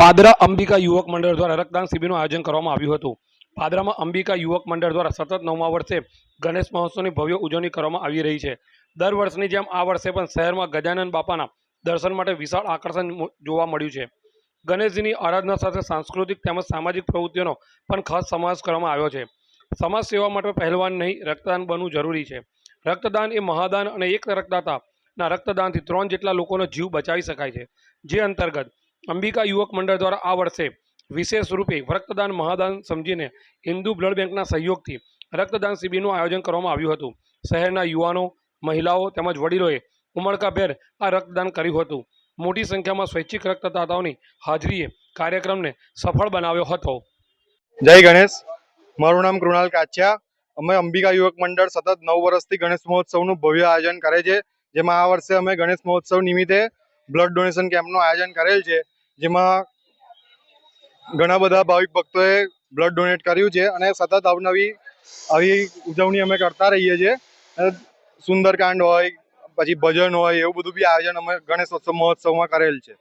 પાદરા અંબિકા યુવક મંડળ દ્વારા રક્તદાન શિબિરનું આયોજન કરવામાં આવ્યું હતું. પાદરામાં અંબિકા યુવક મંડળ દ્વારા સતત નવમા વર્ષે ગણેશ મહોત્સવની ભવ્ય ઉજવણી કરવામાં આવી રહી છે. દર વર્ષની જેમ આ વર્ષે પણ શહેરમાં ગજાનન બાપાના દર્શન માટે વિશાળ આકર્ષણ જોવા મળ્યું છે. ગણેશજીની આરાધના સાથે સાંસ્કૃતિક તેમજ સામાજિક પ્રવૃત્તિઓનો પણ ખાસ સમાવેશ કરવામાં આવ્યો છે. સમાજ સેવા માટે પહેલવાન નહીં, રક્તદાન બનવું જરૂરી છે. રક્તદાન એ મહાદાન અને એક રક્તદાતાના રક્તદાનથી ત્રણ જેટલા લોકોનો જીવ બચાવી શકાય છે. જે અંતર્ગત અંબિકા યુવક મંડળ દ્વારા આ વર્ષે વિશેષ રૂપે રક્તદાન મહાદાન સમજીને હિન્દુ બ્લડ બેંકના સહયોગથી રક્તદાન શિબિરનું આયોજન કરવામાં આવ્યું હતું. શહેરના યુવાનો, મહિલાઓ તેમજ વડીલોએ ઉમળકાભેર આ રક્તદાન કર્યું હતું. મોટી સંખ્યામાં સ્વૈચ્છિક રક્તદાતાઓની હાજરીએ કાર્યક્રમને સફળ બનાવ્યો હતો. જય ગણેશ. મારું નામ કૃણાલ કાચ્યા અમે અંબિકા યુવક મંડળ સતત નવ વર્ષથી ગણેશ મહોત્સવનું ભવ્ય આયોજન કરે છે. જેમાં આ વર્ષે અમે ગણેશ મહોત્સવ નિમિત્તે બ્લડ ડોનેશન કેમ્પનું આયોજન કરેલ છે, જેમાં ઘણા બધા ભાવિક ભક્તોએ બ્લડ ડોનેટ કર્યું છે અને સતત અવનવી, આવી ઉજવણી અમે કરતા રહીએ છીએ. સુંદરકાંડ હોય, પછી ભજન હોય, એવું બધું બી આયોજન અમે ગણેશ ઉત્સવ, મહોત્સવમાં કરેલ છે.